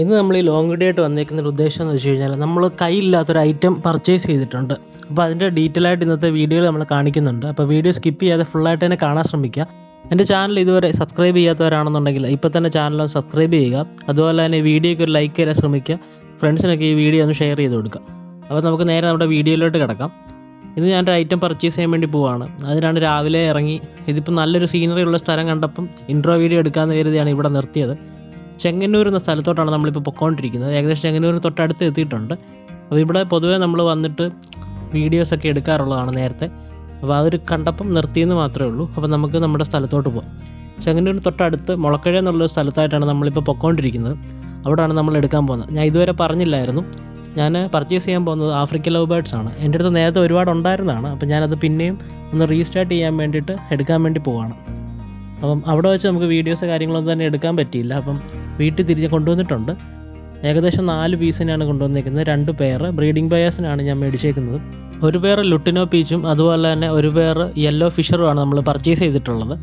ഇന്ന് നമ്മൾ ഈ ലോങ് വീഡിയോ ആയിട്ട് വന്നേക്കുന്ന ഒരു ഉദ്ദേശം എന്ന് വെച്ച് കഴിഞ്ഞാൽ നമ്മൾ കയ്യില്ലാത്തൊരു ഐറ്റം പർച്ചേസ് ചെയ്തിട്ടുണ്ട്. അപ്പോൾ അതിന്റെ ഡീറ്റെയിൽ ആയിട്ട് ഇന്നത്തെ വീഡിയോയിൽ നമ്മൾ കാണിക്കുന്നുണ്ട്. അപ്പോൾ വീഡിയോ സ്കിപ്പ് ചെയ്യാതെ ഫുള്ളായിട്ട് തന്നെ കാണാൻ ശ്രമിക്കുക. എന്റെ ചാനൽ ഇതുവരെ സബ്സ്ക്രൈബ് ചെയ്യാത്തവരാണെന്നുണ്ടെങ്കിൽ ഇപ്പോൾ തന്നെ ചാനൽ സബ്സ്ക്രൈബ് ചെയ്യുക. അതുപോലെ തന്നെ വീഡിയോയ്ക്ക് ഒരു ലൈക്ക് ചെയ്യാൻ ശ്രമിക്കുക. ഫ്രണ്ട്സിനൊക്കെ ഈ വീഡിയോ ഒന്ന് ഷെയർ ചെയ്ത് കൊടുക്കുക. അപ്പോൾ നമുക്ക് നേരെ നമ്മുടെ വീഡിയോയിലോട്ട് കിടക്കാം. ഇന്ന് ഞാനൊരു ഐറ്റം പർച്ചേസ് ചെയ്യാൻ വേണ്ടി പോവാണ്. അതിനാണ് രാവിലെ ഇറങ്ങി. ഇതിപ്പോൾ നല്ലൊരു സീനറി ഉള്ള സ്ഥലം കണ്ടപ്പം ഇൻട്രോ വീഡിയോ എടുക്കാമെന്ന് കരുതിയാണ് ഇവിടെ നിർത്തിയത്. ചെങ്ങന്നൂർ എന്ന സ്ഥലത്തോട്ടാണ് നമ്മളിപ്പോൾ പൊക്കോണ്ടിരിക്കുന്നത്. ഏകദേശം ചെങ്ങന്നൂരിന് തൊട്ടടുത്ത് എത്തിയിട്ടുണ്ട്. അപ്പോൾ ഇവിടെ പൊതുവേ നമ്മൾ വന്നിട്ട് വീഡിയോസൊക്കെ എടുക്കാറുള്ളതാണ് നേരത്തെ. അപ്പോൾ അതൊരു കണ്ടപ്പം നിർത്തിയെന്ന് മാത്രമേ ഉള്ളൂ. അപ്പോൾ നമുക്ക് നമ്മുടെ സ്ഥലത്തോട്ട് പോകാം ചെങ്ങന്നൂരിന് തൊട്ടടുത്ത് മുളക്കഴ എന്നുള്ളൊരു സ്ഥലത്തായിട്ടാണ് നമ്മളിപ്പോൾ പൊക്കോണ്ടിരിക്കുന്നത്. അവിടെയാണ് നമ്മൾ എടുക്കാൻ പോകുന്നത്. ഞാൻ ഇതുവരെ പറഞ്ഞില്ലായിരുന്നു. ഞാൻ പർച്ചേസ് ചെയ്യാൻ പോകുന്നത് ആഫ്രിക്കൻ ലവ് ബേർഡ്സ് ആണ്. എന്റെ അടുത്ത് നേരത്തെ ഒരുപാട് ഉണ്ടായിരുന്നതാണ്. അപ്പോൾ ഞാനത് പിന്നെയും ഒന്ന് റീസ്റ്റാർട്ട് ചെയ്യാൻ വേണ്ടിയിട്ട് എടുക്കാൻ വേണ്ടി പോവാണ്. അപ്പം അവിടെ വെച്ച് നമുക്ക് വീഡിയോസ് കാര്യങ്ങളൊന്നും തന്നെ എടുക്കാൻ പറ്റിയില്ല. അപ്പം വീട്ടിൽ തിരിച്ച് കൊണ്ടുവന്നിട്ടുണ്ട്. ഏകദേശം നാല് പീസിനാണ് കൊണ്ടുവന്നിരിക്കുന്നത് രണ്ട് പെയർ ബ്രീഡിംഗ് പെയേഴ്സിനാണ് ഞാൻ മേടിച്ചേക്കുന്നത്. ഒരു പെയർ ലുട്ടിനോ പീച്ചും അതുപോലെ തന്നെ ഒരു പെയർ യെല്ലോ ഫിഷറുമാണ് നമ്മൾ പർച്ചേസ് ചെയ്തിട്ടുള്ളത്.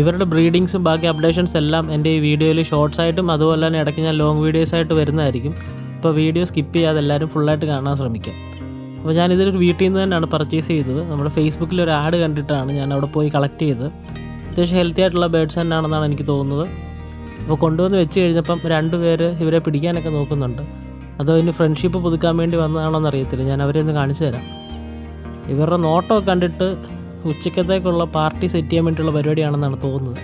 ഇവരുടെ ബ്രീഡിങ്സും ബാക്കി അപ്ഡേഷൻസ് എല്ലാം എന്റെ ഈ വീഡിയോയിൽ ഷോർട്സ് ആയിട്ടും അതുപോലെ തന്നെ ഇടയ്ക്ക് ഞാൻ ലോങ് വീഡിയോസ് ആയിട്ട് വരുന്നതായിരിക്കും. അപ്പോൾ വീഡിയോ സ്കിപ്പ് ചെയ്യാതെ എല്ലാവരും ഫുള്ളായിട്ട് കാണാൻ ശ്രമിക്കുക. അപ്പോൾ ഞാൻ ഇതൊരു വീട്ടിൽ നിന്ന് തന്നെയാണ് പർച്ചേസ് ചെയ്തത്. നമ്മുടെ ഫേസ്ബുക്കിൽ ഒരു ആഡ് കണ്ടിട്ടാണ് ഞാൻ അവിടെ പോയി കളക്ട് ചെയ്തത്. അത്യാവശ്യം ഹെൽത്തി ആയിട്ടുള്ള ബേഡ്സ് തന്നെയാണെന്നാണ് എനിക്ക് തോന്നുന്നത്. അപ്പോൾ കൊണ്ടുവന്ന് വെച്ച് കഴിഞ്ഞപ്പം രണ്ട് പേര് ഇവരെ പിടിക്കാനൊക്കെ നോക്കുന്നുണ്ട്. അതോ ഇനി ഫ്രണ്ട്ഷിപ്പ് പുതുക്കാൻ വേണ്ടി വന്നതാണോന്ന് അറിയത്തില്ല. ഞാൻ അവരെ ഒന്ന് കാണിച്ചു തരാം. ഇവരുടെ നോട്ടമൊക്കെ കണ്ടിട്ട് ഉച്ചക്കത്തേക്കുള്ള പാർട്ടി സെറ്റ് ചെയ്യാൻ വേണ്ടിയുള്ള പരിപാടിയാണെന്നാണ് തോന്നുന്നത്.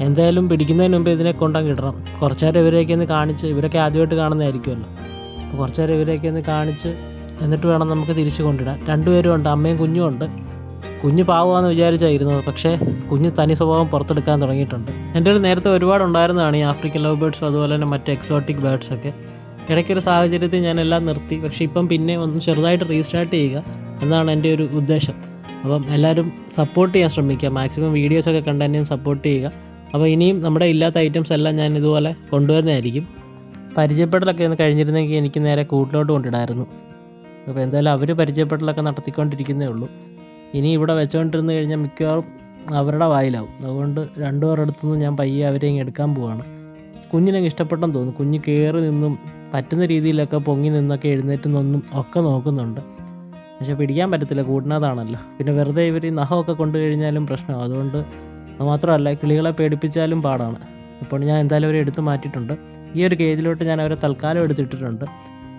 എന്തായാലും പിടിക്കുന്നതിന് മുമ്പ് ഇതിനെ കൊണ്ടങ്ങ് കിട്ടണം കുറച്ച് നേരം ഇവരെയൊക്കെ ഒന്ന് കാണിച്ച് ഇവരൊക്കെ ആദ്യമായിട്ട് കാണുന്നതായിരിക്കുമല്ലോ. അപ്പോൾ കുറച്ച് നേരം ഇവരെയൊക്കെ ഒന്ന് കാണിച്ച് എന്നിട്ട് വേണം നമുക്ക് തിരിച്ചു കൊണ്ടിടാൻ രണ്ടുപേരും ഉണ്ട്. അമ്മയും കുഞ്ഞും ഉണ്ട്. കുഞ്ഞ് പാവമാണെന്ന് വിചാരിച്ചായിരുന്നത് പക്ഷേ കുഞ്ഞ് തനി സ്വഭാവം പുറത്തെടുക്കാൻ തുടങ്ങിയിട്ടുണ്ട്. എന്റെ ഒരു നേരത്തെ ഒരുപാട് ഉണ്ടായിരുന്നതാണ് ഈ ആഫ്രിക്കൻ ലവ് ബേർഡ്സും അതുപോലെ തന്നെ മറ്റ് എക്സോട്ടിക് ബേർഡ്സൊക്കെ ഇടയ്ക്കൊരു സാഹചര്യത്തിൽ ഞാൻ എല്ലാം നിർത്തി. പക്ഷേ ഇപ്പം പിന്നെ ഒന്ന് ചെറുതായിട്ട് റീസ്റ്റാർട്ട് ചെയ്യുക എന്നാണ് എന്റെ ഒരു ഉദ്ദേശം. അപ്പം എല്ലാവരും സപ്പോർട്ട് ചെയ്യാൻ ശ്രമിക്കുക. മാക്സിമം വീഡിയോസൊക്കെ കണ്ട് എന്നെയും സപ്പോർട്ട് ചെയ്യുക. അപ്പോൾ ഇനിയും നമ്മുടെ ഇല്ലാത്ത ഐറ്റംസ് എല്ലാം ഞാൻ ഇതുപോലെ കൊണ്ടുവരുന്നതായിരിക്കും. പരിചയപ്പെടലൊക്കെ ഒന്ന് കഴിഞ്ഞിരുന്നെങ്കിൽ എനിക്ക് നേരെ കൂട്ടിലോട്ട് കൊണ്ടിടായിരുന്നു. അപ്പോൾ എന്തായാലും അവർ പരിചയപ്പെടലൊക്കെ നടത്തിക്കൊണ്ടിരിക്കുന്നേ ഉള്ളൂ. ഇനി ഇവിടെ വെച്ചുകൊണ്ടിരുന്ന് കഴിഞ്ഞാൽ മിക്കവാറും അവരുടെ വായിലാവും. അതുകൊണ്ട് രണ്ടുപേരുടെ അടുത്തുനിന്ന് ഞാൻ പയ്യെ അവരെ ഇങ്ങ് എടുക്കാൻ പോവാണ്. കുഞ്ഞിനങ്ങ് ഇഷ്ടപ്പെട്ടെന്ന് തോന്നുന്നു. കുഞ്ഞ് കയറി നിന്നും പറ്റുന്ന രീതിയിലൊക്കെ പൊങ്ങി നിന്നൊക്കെ എഴുന്നേറ്റ് നിന്നും ഒക്കെ നോക്കുന്നുണ്ട്. പക്ഷെ പിടിക്കാൻ പറ്റത്തില്ല. കൂടുന്നതാണല്ലോ പിന്നെ വെറുതെ ഇവർ ഈ നഖമൊക്കെ കൊണ്ടു കഴിഞ്ഞാലും പ്രശ്നമാണ് അതുകൊണ്ട് അത് മാത്രമല്ല കിളികളെ പേടിപ്പിച്ചാലും പാടാണ്. അപ്പോൾ ഞാൻ എന്തായാലും അവരെ എടുത്ത് മാറ്റിയിട്ടുണ്ട്. ഈ ഒരു കേജിലോട്ട് ഞാൻ അവരെ തൽക്കാലം എടുത്തിട്ടിട്ടുണ്ട്.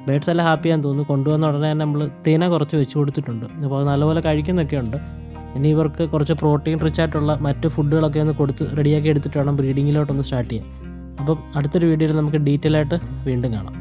ബേഡ്സ് എല്ലാം ഹാപ്പിയാന്ന് തോന്നുന്നു. കൊണ്ടുവന്ന ഉടനെ തന്നെ നമ്മൾ തേന കുറച്ച് വെച്ച് കൊടുത്തിട്ടുണ്ട്. അപ്പോൾ അത് നല്ലപോലെ കഴിക്കുന്നൊക്കെ ഉണ്ട് ഇനി ഇവർക്ക് കുറച്ച് പ്രോട്ടീൻ റിച്ച് ആയിട്ടുള്ള മറ്റ് ഫുഡുകളൊക്കെ ഒന്ന് കൊടുത്ത് റെഡിയാക്കി എടുത്തിട്ട് വേണം ബ്രീഡിങ്ങിലോട്ടൊന്ന് സ്റ്റാർട്ട് ചെയ്യാൻ. അപ്പം അടുത്തൊരു വീഡിയോയിൽ നമുക്ക് ഡീറ്റെയിൽ ആയിട്ട് വീണ്ടും കാണാം.